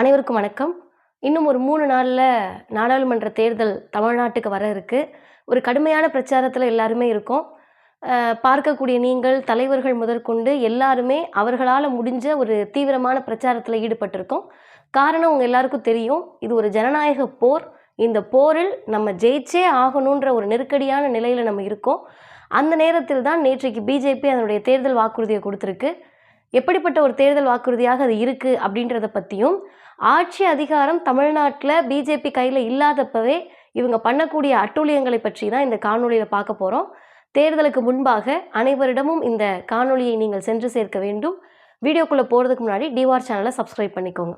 அனைவருக்கும் வணக்கம். இன்னும் ஒரு மூணு நாளில் நாடாளுமன்ற தேர்தல் தமிழ்நாட்டுக்கு வர இருக்கு. ஒரு கடுமையான பிரச்சாரத்தில் எல்லாருமே இருக்கோம். பார்க்கக்கூடிய நீங்கள் தலைவர்கள் முதற்கொண்டு எல்லாருமே அவர்களால் முடிஞ்ச ஒரு தீவிரமான பிரச்சாரத்தில் ஈடுபட்டிருக்கோம். காரணம் உங்கள் எல்லாருக்கும் தெரியும். இது ஒரு ஜனநாயக போர். இந்த போரில் நம்ம ஜெயிச்சே ஆகணுன்ற ஒரு நெருக்கடியான நிலையில் நம்ம இருக்கோம். அந்த நேரத்தில் தான் நேற்றைக்கு பிஜேபி அதனுடைய தேர்தல் வாக்குறுதியை கொடுத்துருக்கு. எப்படிப்பட்ட ஒரு தேர்தல் வாக்குறுதியாக அது இருக்குது அப்படின்றத பற்றியும் ஆட்சி அதிகாரம் தமிழ்நாட்டில் பிஜேபி கையில் இல்லாதப்பவே இவங்க பண்ணக்கூடிய அட்டூழியங்களை பற்றி தான் இந்த காணொலியில் பார்க்க போகிறோம் தேர்தலுக்கு முன்பாக அனைவரிடமும் இந்த காணொலியை நீங்கள் சென்று சேர்க்க வேண்டும். வீடியோக்குள்ளே போகிறதுக்கு முன்னாடி டிவார் சேனலை சப்ஸ்கிரைப் பண்ணிக்கோங்க.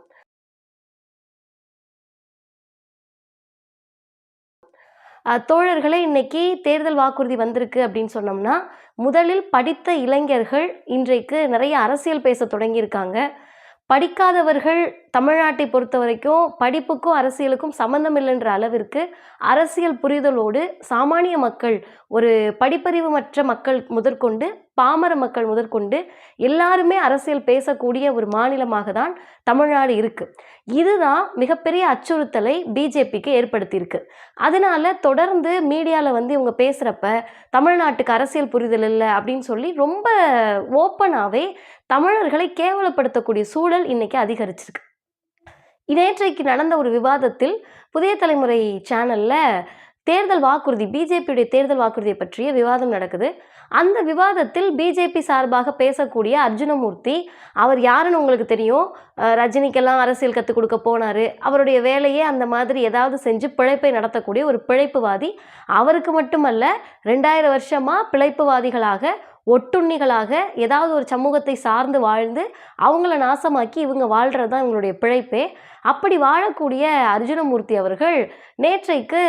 தோழர்களே இன்னைக்கு தேர்தல் வாக்குறுதி வந்திருக்கு அப்படின்னு சொன்னோம்னா முதலில் படித்த இளைஞர்கள் இன்றைக்கு நிறைய அரசியல் பேச தொடங்கியிருக்காங்க. படிக்காதவர்கள் தமிழ்நாட்டை பொறுத்த வரைக்கும் படிப்புக்கும் அரசியலுக்கும் சம்மந்தம் இல்லைன்ற அளவிற்கு அரசியல் புரிதலோடு சாமானிய மக்கள் ஒரு படிப்பறிவு மற்ற மக்கள் முதற்கொண்டு பாமர மக்கள் முதற்கொண்டு எல்லாருமே அரசியல் பேசக்கூடிய ஒரு மாநிலமாக தான் தமிழ்நாடு இருக்கு. இதுதான் மிகப்பெரிய அச்சுறுத்தலை பிஜேபிக்கு ஏற்படுத்தியிருக்கு. அதனால தொடர்ந்து மீடியாவில் வந்து இவங்க பேசுகிறப்ப தமிழ்நாட்டுக்கு அரசியல் புரிதல் இல்லை அப்படின்னு சொல்லி ரொம்ப ஓப்பனாகவே தமிழர்களை கேவலப்படுத்தக்கூடிய சூழல் இன்னைக்கு அதிகரிச்சிருக்கு. நேற்றைக்கு நடந்த ஒரு விவாதத்தில் புதிய தலைமுறை சேனலில் தேர்தல் வாக்குறுதி பிஜேபியுடைய தேர்தல் வாக்குறுதியை பற்றிய விவாதம் நடக்குது. அந்த விவாதத்தில் பிஜேபி சார்பாக பேசக்கூடிய அர்ஜுனமூர்த்தி அவர் யாருன்னு உங்களுக்கு தெரியும்? ரஜினிக்கெல்லாம் அரசியல் கற்றுக் கொடுக்க போனார். அவருடைய வேலையே அந்த மாதிரி ஏதாவது செஞ்சு பிழைப்பை நடத்தக்கூடிய ஒரு பிழைப்புவாதி. அவருக்கு மட்டுமல்ல ரெண்டாயிரம் வருஷமாக பிழைப்புவாதிகளாக ஒட்டுண்ணிகளாக ஏதாவது ஒரு சமூகத்தை சார்ந்து வாழ்ந்து அவங்கள நாசமாக்கி இவங்க வாழ்கிறது தான் இவங்களுடைய பிழைப்பே. அப்படி வாழக்கூடிய அர்ஜுனமூர்த்தி அவர்கள் நேற்றைக்கு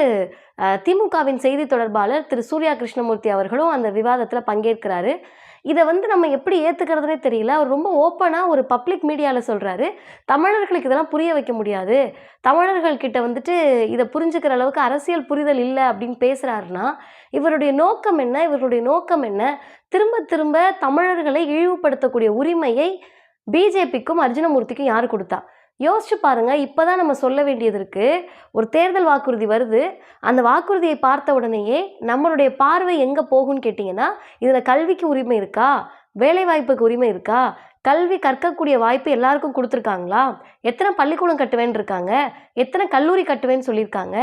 திமுகவின் செய்தி தொடர்பாளர் திரு. சூர்யா கிருஷ்ணமூர்த்தி அவர்களும் அந்த விவாதத்தில் பங்கேற்கிறாரு. இதை வந்து நம்ம எப்படி ஏற்றுக்கிறதுனே தெரியல. அவர் ரொம்ப ஓப்பனாக ஒரு பப்ளிக் மீடியாவில் சொல்கிறாரு தமிழர்களுக்கு இதெல்லாம் புரிய வைக்க முடியாது. தமிழர்கள் கிட்ட வந்துட்டு இதை புரிஞ்சுக்கிற அளவுக்கு அரசியல் புரிதல் இல்லை அப்படின்னு பேசுகிறாருன்னா இவருடைய நோக்கம் என்ன? இவருடைய நோக்கம் என்ன? திரும்ப திரும்ப தமிழர்களை இழிவுபடுத்தக்கூடிய உரிமையை பிஜேபிக்கும் அர்ஜுனமூர்த்திக்கும் யார் கொடுத்தா? யோசிச்சு பாருங்க இப்போதான் நம்ம சொல்ல வேண்டியது இருக்கு. ஒரு தேர்தல் வாக்குறுதி வருது. அந்த வாக்குறுதியை பார்த்த உடனேயே நம்மளுடைய பார்வை எங்கே போகும்னு கேட்டிங்கன்னா இதில் கல்விக்கு உரிமை இருக்கா? வேலைவாய்ப்புக்கு உரிமை இருக்கா? கல்வி கற்கக்கூடிய வாய்ப்பு எல்லாருக்கும் கொடுத்துருக்காங்களா? எத்தனை பள்ளிக்கூடம் கட்டுவேன்னு இருக்காங்க எத்தனை கல்லூரி கட்டுவேன்னு சொல்லியிருக்காங்க?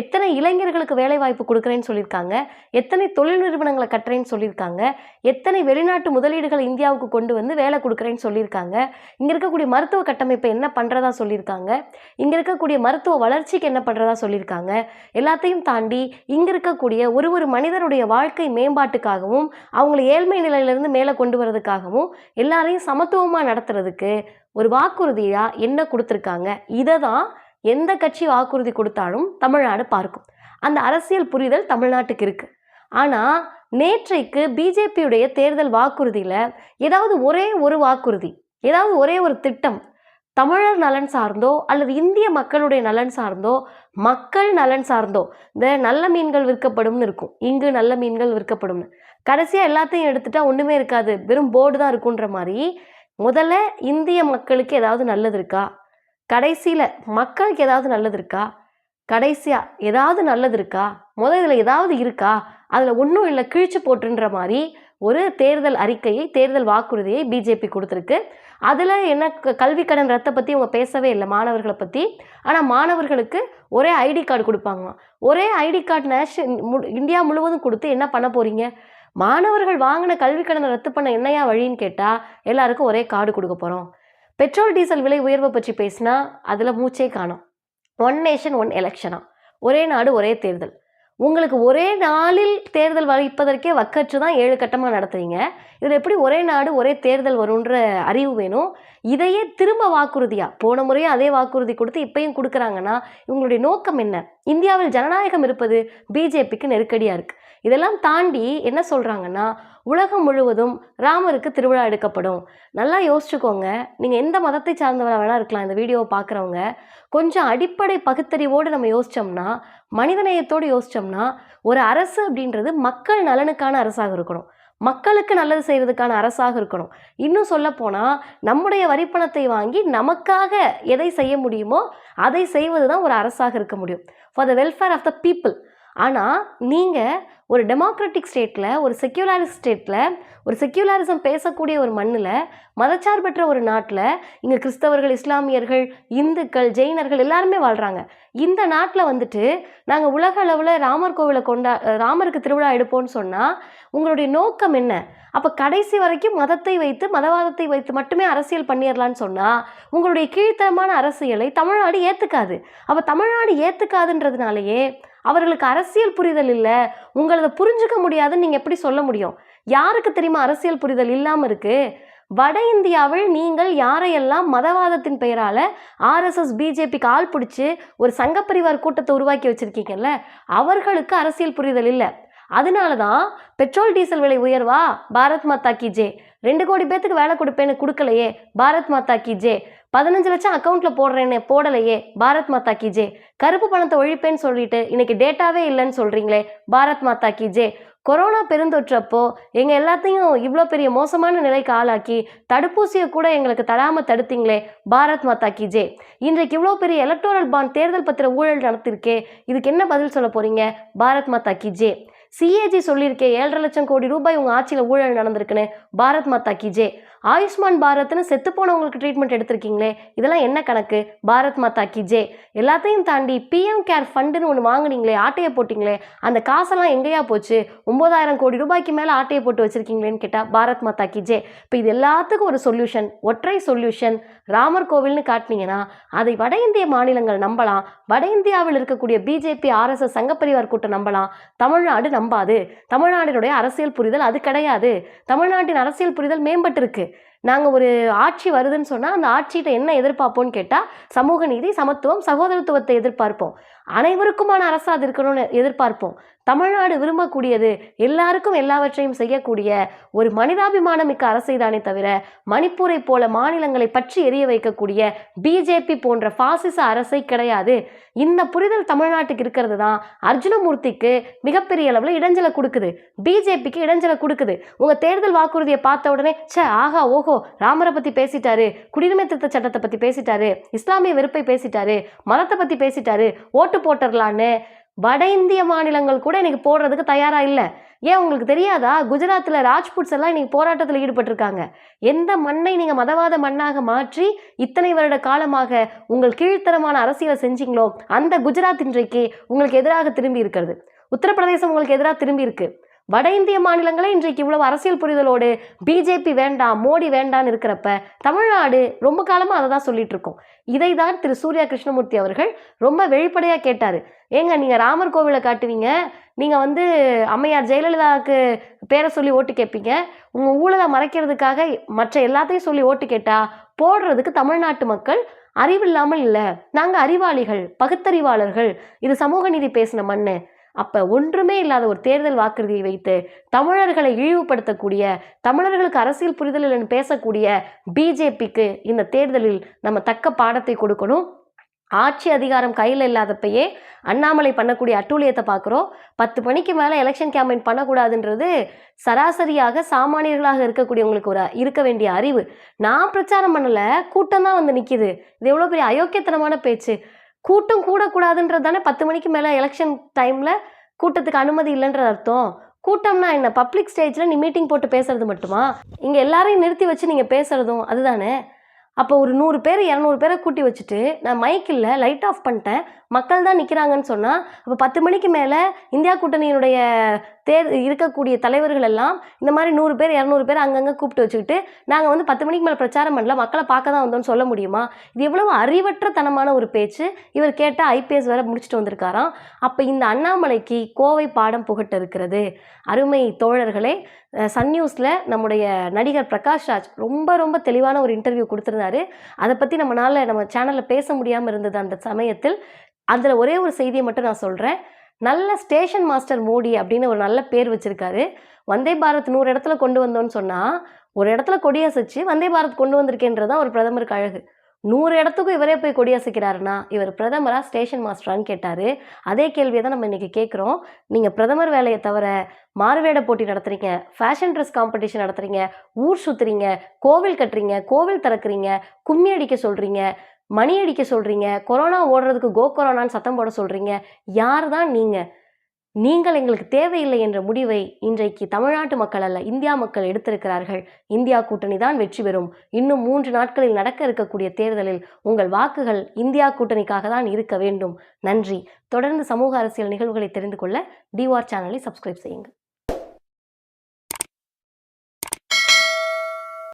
எத்தனை இளைஞர்களுக்கு வேலை வாய்ப்பு கொடுக்குறேன்னு சொல்லியிருக்காங்க? எத்தனை தொழில் நிறுவனங்களை கட்டுறேன்னு சொல்லியிருக்காங்க? எத்தனை வெளிநாட்டு முதலீடுகள் இந்தியாவுக்கு கொண்டு வந்து வேலை கொடுக்குறேன்னு சொல்லியிருக்காங்க? இங்கே இருக்கக்கூடிய மருத்துவ கட்டமைப்பை என்ன பண்ணுறதா சொல்லியிருக்காங்க? இங்கே இருக்கக்கூடிய மருத்துவ வளர்ச்சிக்கு என்ன பண்ணுறதா சொல்லியிருக்காங்க? எல்லாத்தையும் தாண்டி இங்கே இருக்கக்கூடிய ஒரு ஒரு மனிதனுடைய வாழ்க்கை மேம்பாட்டுக்காகவும் அவங்களை ஏழ்மை நிலையிலிருந்து மேலே கொண்டு வரதுக்காகவும் எல்லாரையும் சமத்துவமாக நடத்துறதுக்கு ஒரு வாக்குறுதியாக என்ன கொடுத்துருக்காங்க? இதை தான் எந்த கட்சி வாக்குறுதி கொடுத்தாலும் தமிழ்நாடு பார்க்கும். அந்த அரசியல் புரிதல் தமிழ்நாட்டுக்கு இருக்குது ஆனால் நேற்றைக்கு பிஜேபியுடைய தேர்தல் வாக்குறுதியில் ஏதாவது ஒரே ஒரு வாக்குறுதி ஏதாவது ஒரே ஒரு திட்டம் தமிழர் நலன் சார்ந்தோ அல்லது இந்திய மக்களுடைய நலன் சார்ந்தோ மக்கள் நலன் சார்ந்தோ இந்த நல்ல மீன்கள் விற்கப்படும்னு இருக்கும். இங்கு நல்ல மீன்கள் விற்கப்படும்னு. கடைசியாக எல்லாத்தையும் எடுத்துட்டா ஒன்றுமே இருக்காது. வெறும் போர்டு தான் இருக்குன்ற மாதிரி முதல்ல இந்திய மக்களுக்கு ஏதாவது நல்லது இருக்கா? கடைசியில் மக்களுக்கு ஏதாவது நல்லது இருக்கா? கடைசியாக ஏதாவது நல்லது இருக்கா? முதல் இதில் ஏதாவது இருக்கா? அதில் ஒன்றும் இல்லை கிழிச்சு போட்டுன்ற மாதிரி ஒரு தேர்தல் அறிக்கையை தேர்தல் வாக்குறுதியை பிஜேபி கொடுத்துருக்கு. அதில் என்ன க- கல்வி கடன் ரத்தை பற்றி அவங்க பேசவே இல்லை மாணவர்களை பற்றி ஆனால் மாணவர்களுக்கு ஒரே ஐடி கார்டு கொடுப்பாங்க ஒரே ஐடி கார்டு நேஷன் இந்தியா முழுவதும் கொடுத்து என்ன பண்ண போகிறீங்க மாணவர்கள் வாங்கின கல்வி கடனை ரத்து பண்ண என்னையா வழின்னு கேட்டால் எல்லாருக்கும் ஒரே கார்டு கொடுக்க போகிறோம் பெட்ரோல் டீசல் விலை உயர்வை பற்றி பேசினா அதில் மூச்சே காணும். ஒன் நேஷன் ஒன் எலெக்ஷனா ஒரே நாடு ஒரே தேர்தல். உங்களுக்கு ஒரே நாளில் தேர்தல் வைப்பதற்கே வக்கற்று தான் ஏழு கட்டமாக நடத்துறீங்க. இதில் எப்படி ஒரே நாடு ஒரே தேர்தல் வரும்ன்ற அறிவு வேணும்? இதையே திரும்ப வாக்குறுதியா? போன முறையும் அதே வாக்குறுதி கொடுத்து இப்பயும் கொடுக்குறாங்கன்னா இவங்களுடைய நோக்கம் என்ன? இந்தியாவில் ஜனநாயகம் இருப்பது பிஜேபிக்கு நெருக்கடியாக இருக்குது இதெல்லாம் தாண்டி என்ன சொல்கிறாங்கன்னா உலகம் முழுவதும் ராமருக்கு திருவிழா எடுக்கப்படும். நல்லா யோசிச்சுக்கோங்க. நீங்கள் எந்த மதத்தை சார்ந்தவராக வேணால் இருக்கலாம். இந்த வீடியோவை பார்க்குறவங்க. கொஞ்சம் அடிப்படை பகுத்தறிவோடு நம்ம யோசித்தோம்னா மனிதநேயத்தோடு யோசித்தோம்னா ஒரு அரசு அப்படின்றது மக்கள் நலனுக்கான அரசாக இருக்கணும். மக்களுக்கு நல்லது செய்கிறதுக்கான அரசாக இருக்கணும். இன்னும் சொல்லப்போனால் நம்முடைய வரிப்பணத்தை வாங்கி நமக்காக எதை செய்ய முடியுமோ அதை செய்வது தான் ஒரு அரசாக இருக்க முடியும். For the welfare of the people ஆனால் நீங்கள் ஒரு டெமோக்ராட்டிக் ஸ்டேட்டில் ஒரு செக்யூலாரிஸ்ட் ஸ்டேட்டில் ஒரு செக்யூலாரிசம் பேசக்கூடிய ஒரு மண்ணில் மதச்சார்பற்ற ஒரு நாட்டில் இங்கே கிறிஸ்தவர்கள் இஸ்லாமியர்கள் இந்துக்கள் ஜெயினர்கள் எல்லாருமே வாழ்கிறாங்க இந்த நாட்டில் வந்துட்டு நாங்கள் உலக அளவில் ராமர் கோவிலை கொண்டா ராமருக்கு திருவிழா எடுப்போம்னு சொன்னால் உங்களுடைய நோக்கம் என்ன? அப்போ கடைசி வரைக்கும் மதத்தை வைத்து மதவாதத்தை வைத்து மட்டுமே அரசியல் பண்ணிடலான்னு சொன்னால் உங்களுடைய கீழ்த்தரமான அரசியலை தமிழ்நாடு ஏற்றுக்காது அப்போ தமிழ்நாடு ஏற்றுக்காதுன்றதுனாலயே அவர்களுக்கு அரசியல் புரிதல் இல்லை. உங்களதை புரிஞ்சுக்க முடியாதுன்னு நீங்கள் எப்படி சொல்ல முடியும்? யாருக்கு தெரியுமா அரசியல் புரிதல் இல்லாமல் இருக்கு? வட இந்தியாவில் நீங்கள் யாரையெல்லாம் மதவாதத்தின் பெயரால் ஆர்எஸ்எஸ் பிஜேபிக்கு ஆள் பிடிச்சி ஒரு சங்கப்பரிவார் கூட்டத்தை உருவாக்கி வச்சுருக்கீங்கல்ல அவர்களுக்கு அரசியல் புரிதல் இல்லை. அதனால தான் பெட்ரோல் டீசல் விலை உயர்வா? பாரத் மாதா கி ஜே. ரெண்டு கோடி பேத்துக்கு வேலை கொடுப்பேன்னு கொடுக்கலையே பாரத் மாதா கி ஜே. பதினஞ்சு லட்சம் அக்கௌண்ட்டில் போடுறேன்னு போடலையே பாரத் மாதா கி ஜே. கருப்பு பணத்தை ஒழிப்பேன்னு சொல்லிட்டு இன்னைக்கு டேட்டாவே இல்லைன்னு சொல்கிறீங்களே பாரத் மாதா கி ஜே. கொரோனா பெருந்தொற்றப்போ எங்கள் எல்லாத்தையும் இவ்வளோ பெரிய மோசமான நிலைக்கு ஆளாக்கி தடுப்பூசியை கூட எங்களுக்கு தராமல் தடுத்தீங்களே பாரத் மாதா கி ஜே. இன்றைக்கு இவ்வளோ பெரிய எலக்டோரல் பாண்ட் தேர்தல் பத்திர ஊழல் நடத்திருக்கே இதுக்கு என்ன பதில் சொல்ல போகிறீங்க பாரத் மாதா கி ஜே? சிஏஜி சொல்லியிருக்கேன் ஏழரை லட்சம் கோடி ரூபாய் உங்கள் ஆட்சியில் ஊழல் நடந்திருக்குன்னு. பாரத் மாதா கி ஜே. ஆயுஷ்மான் பாரத்னு செத்து போனவங்களுக்கு ட்ரீட்மெண்ட் எடுத்திருக்கீங்களே இதெல்லாம் என்ன கணக்கு? பாரத் மாதா கி ஜே. எல்லாத்தையும் தாண்டி பிஎம் கேர் ஃபண்டுன்னு ஒன்று வாங்கினீங்களே ஆட்டையை போட்டிங்களே அந்த காசெல்லாம் எங்கேயா போச்சு? ஒம்பதாயிரம் கோடி ரூபாய்க்கு மேலே ஆட்டையை போட்டு வச்சிருக்கீங்களேன்னு கேட்டால் பாரத் மாதா கி ஜே. இப்போ இது எல்லாத்துக்கும் ஒரு சொல்யூஷன் ஒற்றை சொல்யூஷன் ராமர் கோவில்னு காட்டினீங்கன்னா அதை வட இந்திய மாநிலங்கள் நம்பலாம். வட இந்தியாவில் இருக்கக்கூடிய பிஜேபி ஆர்எஸ்எஸ் சங்கப்பரிவார் கூட்டம் நம்பலாம். தமிழ்நாடு நம்பாது. தமிழ்நாட்டினுடைய அரசியல் புரிதல் அது கிடையாது. தமிழ்நாட்டின் அரசியல் புரிதல் மேம்பட்டிருக்கு. நாங்கள் ஒரு ஆட்சி வருதுன்னு சொன்னால் அந்த ஆட்சிகிட்ட என்ன எதிர்பார்ப்போம்னு கேட்டால் சமூக நீதி சமத்துவம் சகோதரத்துவத்தை எதிர்பார்ப்போம். அனைவருக்குமான அரசு அது இருக்கணும்னு எதிர்பார்ப்போம். தமிழ்நாடு விரும்பக்கூடியது எல்லாருக்கும் எல்லாவற்றையும் செய்யக்கூடிய ஒரு மனிதாபிமானம் மிக்க அரசை தானே தவிர மணிப்பூரை போல மாநிலங்களை பற்றி எரிய வைக்கக்கூடிய பிஜேபி போன்ற பாசிச அரசை கிடையாது. இந்த புரிதல் தமிழ்நாட்டுக்கு இருக்கிறது தான். அர்ஜுனமூர்த்திக்கு மிகப்பெரிய அளவில் இடைஞ்சலை கொடுக்குது. பிஜேபிக்கு இடைஞ்சலை கொடுக்குது. உங்கள் தேர்தல் வாக்குறுதியை பார்த்த உடனே ச்சே ஆஹா ஓஹோ ராமரை பற்றி பேசிட்டாரு குடியுரிமை திருத்த சட்டத்தை பற்றி பேசிட்டாரு இஸ்லாமிய வெறுப்பை பேசிட்டாரு மதத்தை பற்றி பேசிட்டாரு ஓட்டு போட்டுடலான்னு வட இந்திய மாநிலங்கள் கூட இன்னைக்கு போடுறதுக்கு தயாராக இல்லை. ஏன் உங்களுக்கு தெரியாதா? குஜராத்தில் ராஜ்புட்ஸ் எல்லாம் இன்னைக்கு போராட்டத்தில் ஈடுபட்டிருக்காங்க. எந்த மண்ணை நீங்கள் மதவாத மண்ணாக மாற்றி இத்தனை வருட காலமாக உங்கள் கீழ்த்தரமான அரசியலை செஞ்சீங்களோ அந்த குஜராத் இன்றைக்கு உங்களுக்கு எதிராக திரும்பி இருக்கிறது. உத்தரப்பிரதேசம் உங்களுக்கு எதிராக திரும்பி இருக்கு. வட இந்திய மாநிலங்களே இன்றைக்கு இவ்வளவு அரசியல் புரிதலோடு பிஜேபி வேண்டாம் மோடி வேண்டான்னு இருக்கிறப்ப தமிழ்நாடு ரொம்ப காலமாக அதை தான் சொல்லிட்டு இருக்கோம். இதை தான் திரு சூர்யா கிருஷ்ணமூர்த்தி அவர்கள் ரொம்ப வெளிப்படையாக கேட்டார். ஏங்க நீங்கள் ராமர் கோவிலை காட்டுவீங்க நீங்கள் வந்து அம்மையார் ஜெயலலிதாவுக்கு பேரை சொல்லி ஓட்டு கேட்பீங்க உங்கள் ஊழலை மறைக்கிறதுக்காக மற்ற எல்லாத்தையும் சொல்லி ஓட்டு கேட்டால் போடுறதுக்கு தமிழ்நாட்டு மக்கள் அறிவில்லாமல் இல்லை. நாங்கள் அறிவாளிகள் பகுத்தறிவாளர்கள். இது சமூக நீதி பேசின மண்ணு. அப்போ ஒன்றுமே இல்லாத ஒரு தேர்தல் வாக்குறுதியை வைத்து தமிழர்களை இழிவுபடுத்தக்கூடிய தமிழர்களுக்கு அரசியல் புரிதல் இல்லைன்னு பேசக்கூடிய பிஜேபிக்கு இந்த தேர்தலில் நம்ம தக்க பாடத்தை கொடுக்கணும். ஆட்சி அதிகாரம் கையில் இல்லாதப்பயே அண்ணாமலை பண்ணக்கூடிய அட்டூழியத்தை பார்க்குறோம். பத்து மணிக்கு மேலே எலெக்ஷன் கேம்பெயின் பண்ணக்கூடாதுன்றது சராசரியாக சாமானியர்களாக இருக்கக்கூடியவங்களுக்கு ஒரு இருக்க வேண்டிய அறிவு. நான் பிரச்சாரம் பண்ணலை கூட்டம் தான் வந்து நிற்கிது இது எவ்வளோ பெரிய அயோக்கியத்தனமான பேச்சு. கூட்டம் கூடக்கூடாதுன்றது தானே பத்து மணிக்கு மேலே எலெக்ஷன் டைமில் கூட்டத்துக்கு அனுமதி இல்லைன்றது அர்த்தம். கூட்டம்னா என்ன? பப்ளிக் ஸ்டேஜில் நீ மீட்டிங் போட்டு பேசுறது மட்டுமா? இங்கே எல்லாரையும் நிறுத்தி வச்சு நீங்கள் பேசுறதும் அதுதானே? அப்போ ஒரு நூறு பேர் இரநூறு பேரை கூட்டி வச்சுட்டு நான் மைக் இல்லை லைட் ஆஃப் பண்ணிட்டேன். மக்கள் தான் நிற்கிறாங்கன்னு சொன்னால் அப்போ பத்து மணிக்கு மேலே இந்தியா கூட்டணியினுடைய தேர் இருக்கக்கூடிய தலைவர்கள் எல்லாம் இந்த மாதிரி நூறு பேர் இரநூறு பேர் அங்கங்கே கூப்பிட்டு வச்சுக்கிட்டு நாங்கள் வந்து பத்து மணிக்கு மேலே பிரச்சாரம் பண்ணல மக்களை பார்க்க தான் வந்தோம்னு சொல்ல முடியுமா? இது எவ்வளவு அறிவற்ற தனமான ஒரு பேச்சு. இவர் கேட்டால் ஐபிஎஸ் வேற முடிச்சுட்டு வந்திருக்காராம். அப்போ இந்த அண்ணாமலைக்கு கோவை பாடம் புகட்ட இருக்கிறது. அருமை தோழர்களே சன் நியூஸில் நம்முடைய நடிகர் பிரகாஷ் ராஜ் ரொம்ப ரொம்ப தெளிவான ஒரு இன்டர்வியூ கொடுத்துருந்தாரு. அதை பற்றி நம்மளால் நம்ம சேனலில் பேச முடியாமல் இருந்தது அந்த சமயத்தில் அதில் ஒரே ஒரு செய்தியை மட்டும் நான் சொல்கிறேன் நல்ல ஸ்டேஷன் மாஸ்டர் மோடி அப்படின்னு ஒரு நல்ல பேர் வச்சுருக்காரு. வந்தே பாரத் நூறு இடத்துல கொண்டு வந்தோன்னு சொன்னால் ஒரு இடத்துல கொடியசைச்சு வந்தே பாரத் கொண்டு வந்திருக்கேன்றது தான் ஒரு பிரதமருக்கு அழகு. நூறு இடத்துக்கும் இவரே போய் கொடியசைக்கிறாருன்னா இவர் பிரதமராக ஸ்டேஷன் மாஸ்டரான்னு கேட்டார். அதே கேள்வியை தான் நம்ம இன்றைக்கி கேட்குறோம். நீங்கள் பிரதமர் வேலையை தவிர மாறுவேட போட்டி நடத்துகிறீங்க ஃபேஷன் ட்ரெஸ் காம்படிஷன் நடத்துறீங்க ஊர் சுற்றுறீங்க கோவில் கட்டுறீங்க கோவில் திறக்கிறீங்க கும்மி அடிக்க சொல்கிறீங்க மணி அடிக்க சொல்கிறீங்க கொரோனா ஓடுறதுக்கு கோ கொரோனான்னு சத்தம் போட சொல்கிறீங்க யார் தான் நீங்கள் நீங்கள் எங்களுக்கு தேவையில்லை என்ற முடிவை இன்றைக்கு தமிழ்நாட்டு மக்கள் அல்ல இந்தியா மக்கள் எடுத்திருக்கிறார்கள். இந்தியா கூட்டணி தான் வெற்றி பெறும். இன்னும் மூன்று நாட்களில் நடக்க இருக்கக்கூடிய தேர்தலில் உங்கள் வாக்குகள் இந்தியா கூட்டணிக்காக தான் இருக்க வேண்டும். நன்றி. தொடர்ந்து சமூக அரசியல் நிகழ்வுகளை தெரிந்து கொள்ள டிவார் சேனலை சப்ஸ்கிரைப் செய்யுங்கள்.